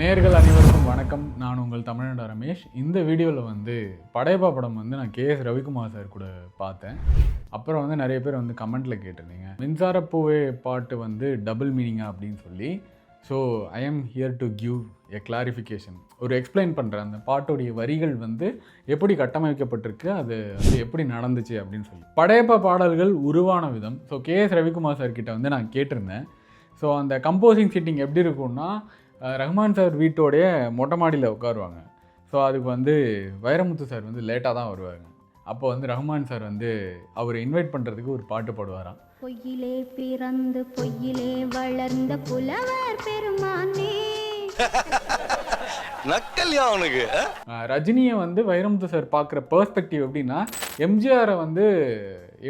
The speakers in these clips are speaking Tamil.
நேர்கள் அனைவருக்கும் வணக்கம். நான் உங்கள் தமிழ்நாடு ரமேஷ். இந்த வீடியோவில் வந்து படையப்பா படம் வந்து நான் கே எஸ் ரவிக்குமார் சார் கூட பார்த்தேன். அப்புறம் வந்து நிறைய பேர் வந்து கமெண்ட்டில் கேட்டிருந்தீங்க. மின்சார பூவே பாட்டு வந்து டபுள் மீனிங்கா அப்படின்னு சொல்லி. So I am here to give a clarification ஒரு எக்ஸ்பிளைன் பண்ணுறேன் அந்த பாட்டுடைய வரிகள் வந்து எப்படி கட்டமைக்கப்பட்டிருக்கு அது வந்து எப்படி நடந்துச்சு அப்படின்னு சொல்லி. படையப்பா பாடல்கள் உருவான விதம். So K S Ravikumar sir கிட்ட வந்து நான் கேட்டிருந்தேன். ஸோ அந்த கம்போசிங் சிட்டிங் எப்படி இருக்கும்னா ரஹ்மான் சார் வீட்டோடைய மொட்டை மாடியில் உட்காருவாங்க. ஸோ அதுக்கு வந்து வைரமுத்து சார் வந்து லேட்டாக தான் வருவாங்க அப்போ வந்து ரஹ்மான் சார் வந்து அவரை இன்வைட் பண்ணுறதுக்கு ஒரு பாட்டு பாடுவாராம். பொய்யிலே பிறந்து பொய்யிலே வளர்ந்த புலவர் பெருமானே. நக்கல்யா அவனுக்கு ரஜினியை வந்து வைரமுத்து சார் பார்க்குற பெர்ஸ்பெக்டிவ் எப்படின்னா எம்ஜிஆரை வந்து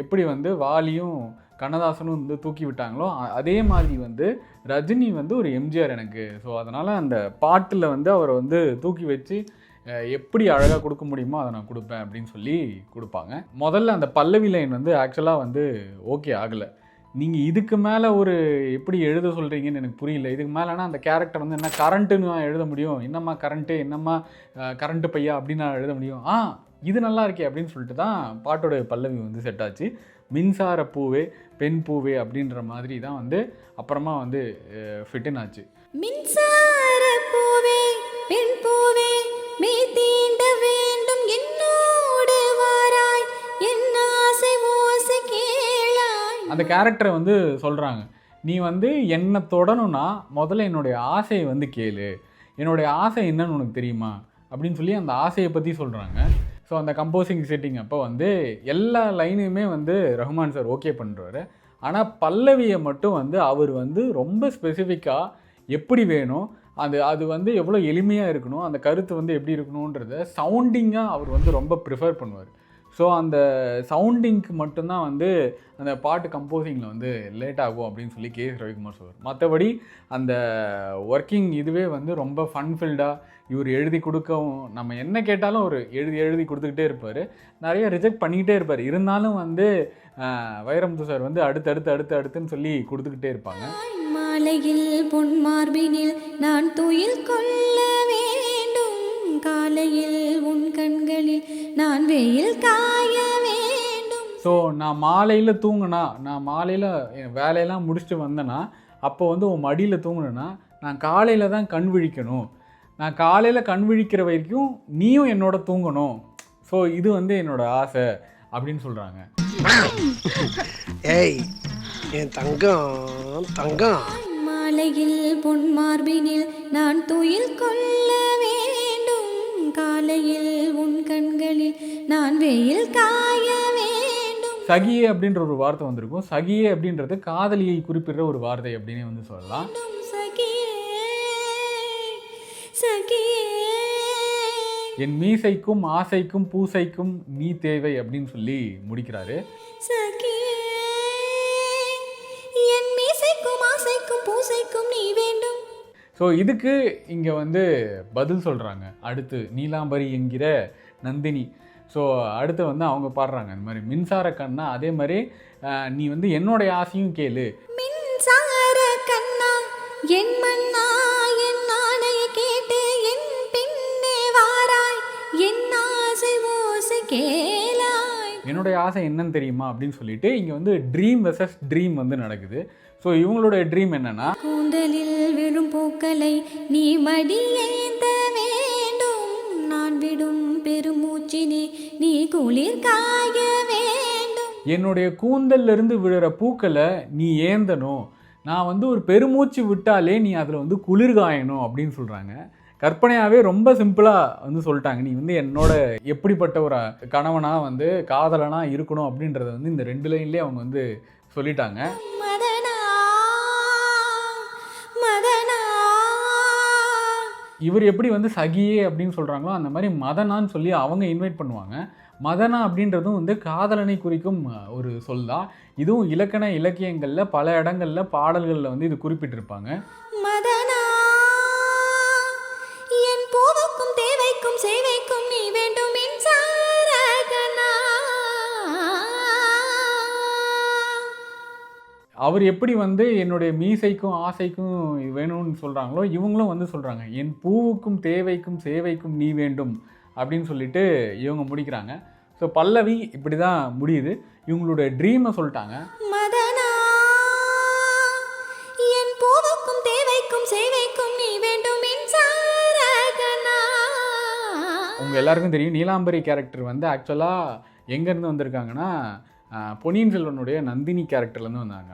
எப்படி வந்து வாலியும் கண்ணதாசனும் வந்து தூக்கி விட்டாங்களோ அதே மாதிரி வந்து ரஜினி வந்து ஒரு எம்ஜிஆர் எனக்கு. ஸோ அதனால் அந்த பாட்டில் வந்து அவரை வந்து தூக்கி வச்சு எப்படி அழகாக கொடுக்க முடியுமோ அதை நான் கொடுப்பேன் அப்படின்னு சொல்லி கொடுப்பாங்க. முதல்ல அந்த பல்லவி லைன் வந்து ஆக்சுவலாக வந்து ஓகே ஆகலை. நீங்கள் இதுக்கு மேலே ஒரு எப்படி எழுத சொல்கிறீங்கன்னு எனக்கு புரியல. இதுக்கு மேலேனா அந்த கேரக்டர் வந்து என்ன கரண்ட்டுன்னு எழுத முடியும். என்னம்மா கரண்ட்டு என்னம்மா கரண்ட்டு பையா அப்படின்னு நான் எழுத முடியும். ஆ இது நல்லா இருக்கே அப்படின்னு சொல்லிட்டு தான் பாட்டோட பல்லவி வந்து செட் ஆச்சு. மின்சார பூவே பெண் பூவே அப்படின்ற மாதிரி தான் வந்து அப்புறமா வந்து ஃபிட்டின் ஆச்சு. மின்சார பூவே பெண் பூவே மே தீண்ட வேண்டும் என்னோடு வாராய் என் ஆசை ஓசை கேளாய். அந்த கேரக்டரை வந்து சொல்கிறாங்க நீ வந்து என்னை தொடணும்னா முதல்ல என்னுடைய ஆசையை வந்து கேளு. என்னுடைய ஆசை என்னன்னு உனக்கு தெரியுமா? அப்படின்னு சொல்லி அந்த ஆசையை பற்றி சொல்கிறாங்க ஸோ அந்த கம்போசிங் செட்டிங் அப்போ வந்து எல்லா லைனுமே வந்து ரஹ்மான் சார் ஓகே பண்ணுறாரு ஆனால் பல்லவியை மட்டும் வந்து அவர் வந்து ரொம்ப ஸ்பெசிஃபிக்காக எப்படி வேணும் அது அது வந்து எவ்வளோ எளிமையாக இருக்கணும் அந்த கருத்து வந்து எப்படி இருக்கணுன்றத சவுண்டிங்காக அவர் வந்து ரொம்ப ப்ரிஃபர் பண்ணுவார். ஸோ அந்த சவுண்டிங்க்கு மட்டும்தான் வந்து அந்த பாட்டு கம்போசிங்கில் வந்து லேட் ஆகும் அப்படின்னு சொல்லி கே எஸ் ரவிக்குமார் சொல்வார் மற்றபடி அந்த ஒர்க்கிங் இதுவே வந்து ரொம்ப ஃபன்ஃபில்டாக இவர் எழுதி கொடுக்கவும் நம்ம என்ன கேட்டாலும் ஒரு எழுதி எழுதி கொடுத்துக்கிட்டே இருப்பார். நிறைய ரிஜெக்ட் பண்ணிக்கிட்டே இருப்பார். இருந்தாலும் வந்து வைரமுத்து சார் வந்து அடுத்து அடுத்து அடுத்து அடுத்துன்னு சொல்லி கொடுத்துக்கிட்டே இருப்பாங்க. மாலையில் பொன் மார்பினில் நான் துயில் கொள்ள வேண்டும். காலையில் நான் வெயில் காய வேண்டும். ஸோ நான் மாலையில் தூங்கினா நான் மாலையில் என் வேலையெல்லாம் முடிச்சுட்டு வந்தேன்னா அப்போ வந்து உன் மடியில் தூங்குனேன்னா நான் காலையில் தான் கண் விழிக்கணும். நான் காலையில் கண் விழிக்கிற வரைக்கும் நீயும் என்னோட தூங்கணும். ஸோ இது வந்து என்னோட ஆசை அப்படின்னு சொல்கிறாங்க ஏய் என் தங்கம் தங்கம். மாலையில் பொன் மார்பினில் நான் துயில் கொள்ள வேண்டும் காலையில் உன் கண்களில் நான் வெயில் காய வேண்டும். சகியே அப்படின்ற ஒரு வார்த்தை வந்திருக்கும். சகியே அப்படின்றது காதலியை குறிப்பிடுற ஒரு வார்த்தை அப்படின்னு வந்து சொல்லலாம். என் மீசைக்கும் ஆசைக்கும் பூசைக்கும் நீ தேவை அப்படின்னு சொல்லி முடிக்கிறாரு. சகியே. ஸோ இதுக்கு இங்கே வந்து பதில் சொல்கிறாங்க அடுத்து நீலாம்பரி என்கிற நந்தினி. ஸோ அடுத்து வந்து அவங்க பாடுறாங்க. இந்த மாதிரி மின்சார கண்ணா அதே மாதிரி நீ வந்து என்னுடைய ஆசையும் கேளு. மின்சார கண்ணா என் மண்ணா என் நாணைய கேட்டு என் பின்னே வாராய் என் ஆசை ஓசை கேளாய். என்னுடைய ஆசை என்னன்னு தெரியுமா அப்படின்னு சொல்லிட்டு இங்கே வந்து ட்ரீம் வெர்சஸ் ட்ரீம் வந்து நடக்குது. ஸோ இவங்களுடைய ட்ரீம் என்னன்னா கூந்தலில் பூக்களை நீ மடியேந்த வேண்டும். நான் விடும் பெருமூச்சினே நீ குளிர் காய வேண்டும். என்னுடைய கூந்தல்ல இருந்து விழுற பூக்களை நீ ஏந்தணும். நான் வந்து ஒரு பெருமூச்சு விட்டாலே நீ அதில் வந்து குளிர் காயணும் அப்படின்னு சொல்கிறாங்க கற்பனையாகவே ரொம்ப சிம்பிளாக வந்து சொல்லிட்டாங்க. நீ வந்து என்னோட எப்படிப்பட்ட ஒரு கணவனாக வந்து காதலனாக இருக்கணும் அப்படின்றத வந்து இந்த ரெண்டு லைன்லேயே அவங்க வந்து சொல்லிட்டாங்க. இவர் எப்படி வந்து சகியே அப்படின்னு சொல்கிறாங்களோ அந்த மாதிரி மதனான்னு சொல்லி அவங்க இன்வைட் பண்ணுவாங்க. மதனா அப்படின்றதும் வந்து காதலனை குறிக்கும் ஒரு சொல் தான். இதுவும் இலக்கண இலக்கியங்களில் பல இடங்களில் பாடல்களில் வந்து இது குறிப்பிட்டிருப்பாங்க. மதனா என் பூவுக்கும் தேவைக்கும் சேவைக்கும் அவர் எப்படி வந்து என்னுடைய மீசைக்கும் ஆசைக்கும் இது வேணும்னு சொல்கிறாங்களோ இவங்களும் வந்து சொல்கிறாங்க என் பூவுக்கும் தேவைக்கும் சேவைக்கும் நீ வேண்டும் அப்படின்னு சொல்லிட்டு இவங்க முடிக்கிறாங்க. ஸோ பல்லவி இப்படி தான் முடியுது. இவங்களுடைய ட்ரீமை சொல்லிட்டாங்க. உங்கள் எல்லாருக்கும் தெரியும் நீலாம்பரி கேரக்டர் வந்து ஆக்சுவலாக எங்கேருந்து வந்திருக்காங்கன்னா பொன்னியின் செல்வனுடைய நந்தினி கேரக்டர்லேருந்து வந்தாங்க.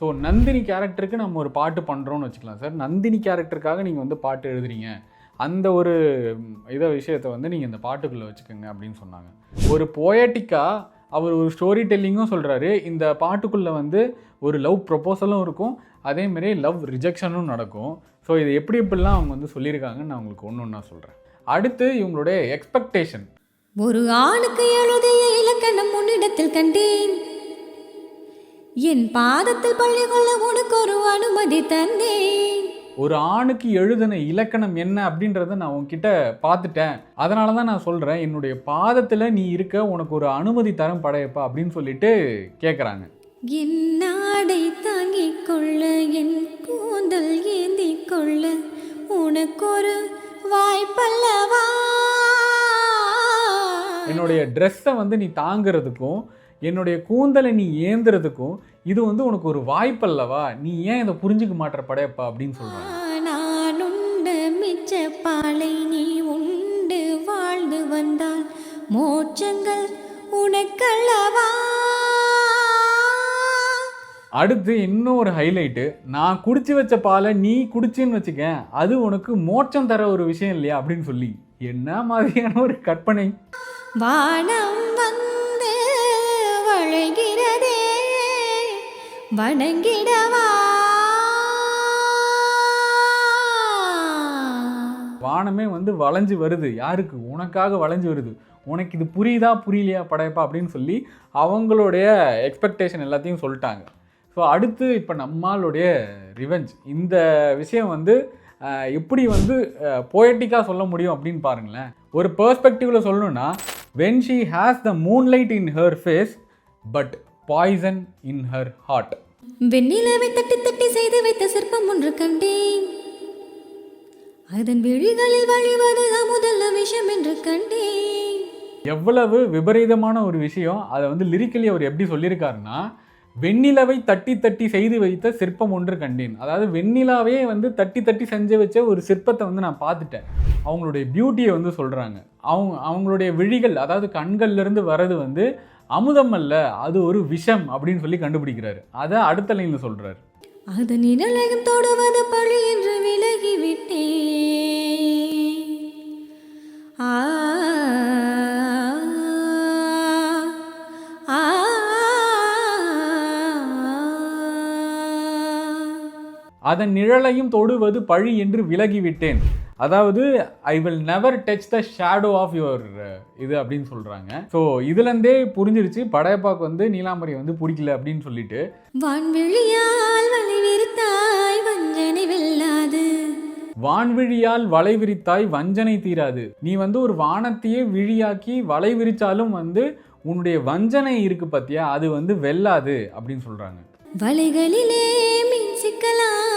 ஸோ நந்தினி கேரக்டருக்கு நம்ம ஒரு பாட்டு பண்ணுறோம்னு வச்சுக்கலாம் சார். நந்தினி கேரக்டருக்காக நீங்கள் வந்து பாட்டு எழுதுறீங்க. அந்த ஒரு இதை விஷயத்தை வந்து நீங்கள் இந்த பாட்டுக்குள்ளே வச்சுக்கோங்க அப்படின்னு சொன்னாங்க. ஒரு போயட்டிக்காக அவர் ஒரு ஸ்டோரி டெல்லிங்கும் சொல்கிறாரு இந்த பாட்டுக்குள்ளே வந்து ஒரு லவ் ப்ரொப்போசலும் இருக்கும். அதேமாரி லவ் ரிஜெக்ஷனும் நடக்கும். ஸோ இது எப்படி எப்படிலாம் அவங்க வந்து சொல்லியிருக்காங்கன்னு நான் உங்களுக்கு ஒன்று ஒன்றா சொல்கிறேன் அடுத்து இவங்களுடைய எக்ஸ்பெக்டேஷன் ஒரு ஆணுக்கு எழுதிய இலக்கணம் உன்னிடத்தில் கண்டேன். என் பாதத்தில் பள்ளி கொள்ள உனக்கு ஒரு அனுமதி தந்தேன். ஒரு ஆணுக்கு எழுதின இலக்கணம் என்ன அப்படின்றத நான் உன்கிட்ட பார்த்துட்டேன். அதனால தான் நான் சொல்கிறேன் என்னுடைய பாதத்தில் நீ இருக்க உனக்கு ஒரு அனுமதி தரம் படையப்பா அப்படின்னு சொல்லிட்டு கேட்குறாங்க என் நாடை தாங்கிக் கொள்ள என் கூந்தல் ஏந்திக் கொள்ள உனக்கொரு வாய்ப்பல்லவா? என்னுடைய ட்ரெஸ்ஸை வந்து நீ தாங்கிறதுக்கும் என்னுடைய கூந்தலை நீ ஏந்துறதுக்கும் இது வந்து உனக்கு ஒரு வாய்ப்பல்லவா? நீ ஏன் இதை புரிஞ்சுக்க மாட்டேற படையப்பா அப்படின்னு சொல்கிறாங்க நான் உண்ட மிச்ச பாலை நீ உண்டு வாழ்ந்து வந்தால் மோட்சங்கள் உனக்கல்லவா? அடுத்து இன்னொரு ஹைலைட்டு நான் குடிச்சு வச்ச பாலை நீ குடிச்சின்னு வச்சுக்க அது உனக்கு மோட்சம் தர ஒரு விஷயம் இல்லையா அப்படின்னு சொல்லி. என்ன மாதிரியான ஒரு கற்பனை? வானம் வந்து வளைகிறதே வணங்கிடவா? வானமே வந்து வளைஞ்சு வருது. யாருக்கு? உனக்காக வளைஞ்சு வருது. உனக்கு இது புரியுதா? புரியலையா? படையப்பா அப்படின்னு சொல்லி அவங்களுடைய எக்ஸ்பெக்டேஷன் எல்லாத்தையும் சொல்லிட்டாங்க. ஸோ அடுத்து இப்போ நம்மளுடைய ரிவெஞ்ச் இந்த விஷயம் வந்து எப்படி வந்து போயட்டிக்காக சொல்ல முடியும் அப்படின்னு பாருங்களேன். ஒரு பெர்ஸ்பெக்டிவில் சொல்லணுன்னா when she has the moonlight in her face but poison in her heart வெண்ணிலவை தட்டி தட்டி செய்து வைத்த சிற்பம் ஒன்று கண்டேன். அதன் விழிகளில் வழிவது அமுதல்ல விஷம் என்று கண்டேன். எவ்வளவு விபரீதமான ஒரு விஷயம் அதை வந்து லிரிக்கலி அவர் எப்படி சொல்லியிருக்காருன்னா வெண்ணிலவை தட்டி தட்டி செய்து வைத்த சிற்பம் ஒன்று கண்டேன். அதாவது வெண்ணிலாவே வந்து தட்டி தட்டி செஞ்சு வச்ச ஒரு சிற்பத்தை வந்து நான் பார்த்துட்டேன். அவங்களுடைய பியூட்டியை வந்து சொல்கிறாங்க அவங்க அவங்களுடைய விழிகள் அதாவது கண்கள்லேருந்து வர்றது வந்து அமுதம் அல்ல அது ஒரு விஷம் அப்படின்னு சொல்லி கண்டுபிடிக்கிறாரு. அதை அடுத்த லைனில் சொல்கிறாரு அதன் நிழலகம் தொடுவது பழி என்று விலகி அதன் நிழலையும் தொடுவது பழி என்று விலகிவிட்டேன். அதாவது I will never touch the shadow of your இது அப்படின்னு சொல்கிறாங்க ஸோ இதுலேருந்தே புரிஞ்சிருச்சு. படையப்பாக்கு வந்து நீலாம்பரி வந்து பிடிக்கல அப்படின்னு சொல்லிட்டு. வான்விழியால் வலை விரித்தாய் வஞ்சனை தீராது. நீ வந்து ஒரு வானத்தையே விழியாக்கி வலை விரிச்சாலும் வந்து உன்னுடைய வஞ்சனை இருக்கு பத்தியா? அது வந்து வெல்லாது அப்படின்னு சொல்கிறாங்க வலைகளிலே மீன் சிக்கலாம்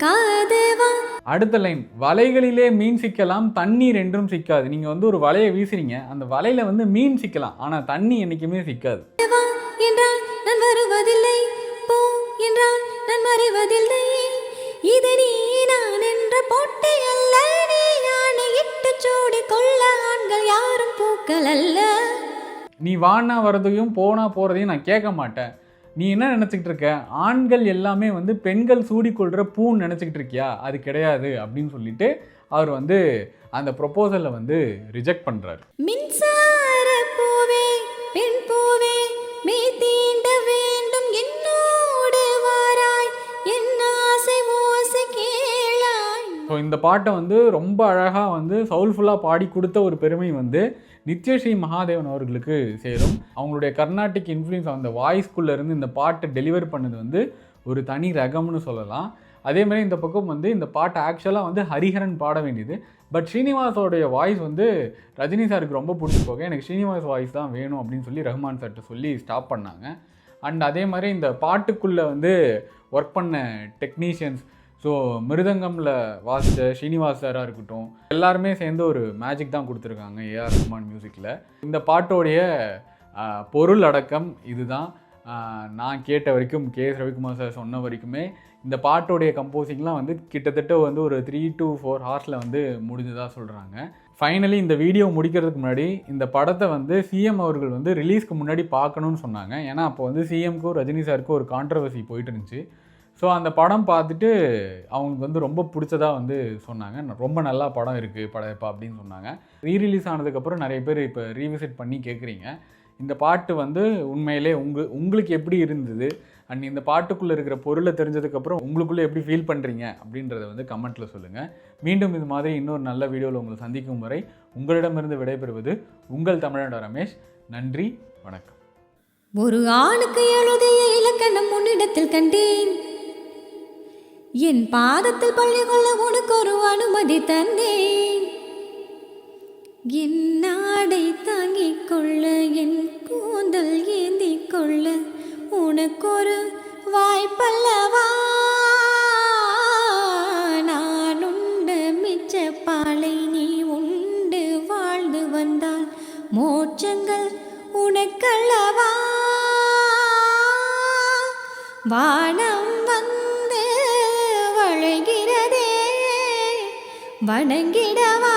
சிக்காதவா அடுத்த லைன் வலைகளிலே மீன் சிக்கலாம் தண்ணீர் என்றும் சிக்காது. நீங்கள் வந்து ஒரு வலையை வீசுறீங்க அந்த வலையில் வந்து மீன் சிக்கலாம் ஆனால் தண்ணி என்றைக்குமே சிக்காது. என்றால் நான் வருவதில்லை போ என்றால் நான் மறைவதில்லை. இது நீ நான் என்ற போட்டி அல்ல நீ யானை இட்டு சூடி கொள்ள ஆண்கள் யாரும் பூக்கள் அல்ல. நீ வானா வரதையும் போனா போகிறதையும் நான் கேட்க மாட்டேன். நீ என்ன நினச்சிக்கிட்டு இருக்க? ஆண்கள் எல்லாமே வந்து பெண்கள் சூடிக்கொள்கிற பூன்னு நினச்சிக்கிட்டு இருக்கியா? அது கிடையாது அப்படின்னு சொல்லிட்டு அவர் வந்து அந்த ப்ரொப்போசலை வந்து ரிஜெக்ட் பண்ணுறாரு மின்சார பூவே பெண் பூவே மே தீண்ட வேண்டும் என்னோடு வாராய் என் ஆசை ஓசை கேளாய். ஸோ இந்த பாட்டை வந்து ரொம்ப அழகாக வந்து சவுல்ஃபுல்லாக பாடி கொடுத்த ஒரு பெருமை வந்து நித்யஸ்ரீ மகாதேவன் அவர்களுக்கு சேரும். அவங்களுடைய கர்நாடிக் இன்ஃப்ளூயன்ஸ் அந்த வாய்ஸ்குள்ளே இருந்து இந்த பாட்டை டெலிவர் பண்ணது வந்து ஒரு தனி ரகம்னு சொல்லலாம். அதே மாதிரி இந்த பக்கம் வந்து இந்த பாட்டை ஆக்சுவலாக வந்து ஹரிஹரன் பாட வேண்டியது. பட் ஸ்ரீனிவாசோடைய வாய்ஸ் வந்து ரஜினி சாருக்கு ரொம்ப பிடிச்சி போக எனக்கு ஸ்ரீனிவாஸ் வாய்ஸ் தான் வேணும் அப்படின்னு சொல்லி ரஹ்மான் சார்கிட்ட சொல்லி ஸ்டாப் பண்ணாங்க. அண்ட் அதே மாதிரி இந்த பாட்டுக்குள்ளே வந்து ஒர்க் பண்ண டெக்னீஷியன்ஸ் ஸோ மிருதங்கமில் வாசித்த ஸ்ரீனிவாஸ் சாராக இருக்கட்டும் எல்லாருமே சேர்ந்து ஒரு மேஜிக் தான் கொடுத்துருக்காங்க ஏஆர் ரஹ்மான் மியூசிக்கில் இந்த பாட்டோடைய பொருள் அடக்கம் இதுதான். நான் கேட்ட வரைக்கும் கே எஸ் ரவிக்குமார் சார் சொன்ன வரைக்குமே இந்த பாட்டோடைய கம்போசிங்லாம் வந்து கிட்டத்தட்ட வந்து ஒரு த்ரீ டு ஃபோர் ஹார்ஸில் வந்து முடிஞ்சதாக சொல்கிறாங்க ஃபைனலி இந்த வீடியோ முடிக்கிறதுக்கு முன்னாடி இந்த படத்தை வந்து சிஎம் அவர்கள் வந்து ரிலீஸ்க்கு முன்னாடி பார்க்கணும்னு சொன்னாங்க. ஏன்னா அப்போ வந்து சிஎம்க்கும் ரஜினி சாருக்கும் ஒரு கான்ட்ரவர்சி போயிட்டு இருந்துச்சு. ஸோ அந்த படம் பார்த்துட்டு அவங்களுக்கு வந்து ரொம்ப பிடிச்சதா வந்து சொன்னாங்க. ரொம்ப நல்லா படம் இருக்குது படையப்பா அப்படின்னு சொன்னாங்க. ரீ ரிலீஸ் ஆனதுக்கப்புறம் நிறைய பேர் இப்போ ரீவிசிட் பண்ணி கேட்குறீங்க இந்த பாட்டு வந்து உண்மையிலே உங்கள் உங்களுக்கு எப்படி இருந்தது? அண்ட் இந்த பாட்டுக்குள்ளே இருக்கிற பொருளை தெரிஞ்சதுக்கப்புறம் உங்களுக்குள்ளே எப்படி ஃபீல் பண்ணுறீங்க அப்படின்றத வந்து கமெண்ட்டில் சொல்லுங்கள் மீண்டும் இது மாதிரி இன்னொரு நல்ல வீடியோவில் உங்களை சந்திக்கும் வரை உங்களிடமிருந்து விடைபெறுவது உங்கள் தமிழோட ரமேஷ். நன்றி வணக்கம். ஒரு ஆணுக்கு எழுதிய இலக்கணம் உன்னிடத்தில் கண்டேன். என் பாதத்தில் பள்ளி கொள்ள உனக்கு ஒரு அனுமதி தந்தேன். என் நாடை தாங்கிக் கொள்ள என் கூந்தல் ஏந்தி கொள்ள உனக்கொரு வாய்ப்பல்லவா? நான் உண்டு மிச்ச பாலை நீ உண்டு வாழ்ந்து வந்தால் மோட்சங்கள் உனக்கல்லவா? வானம் வணங்கிடவா?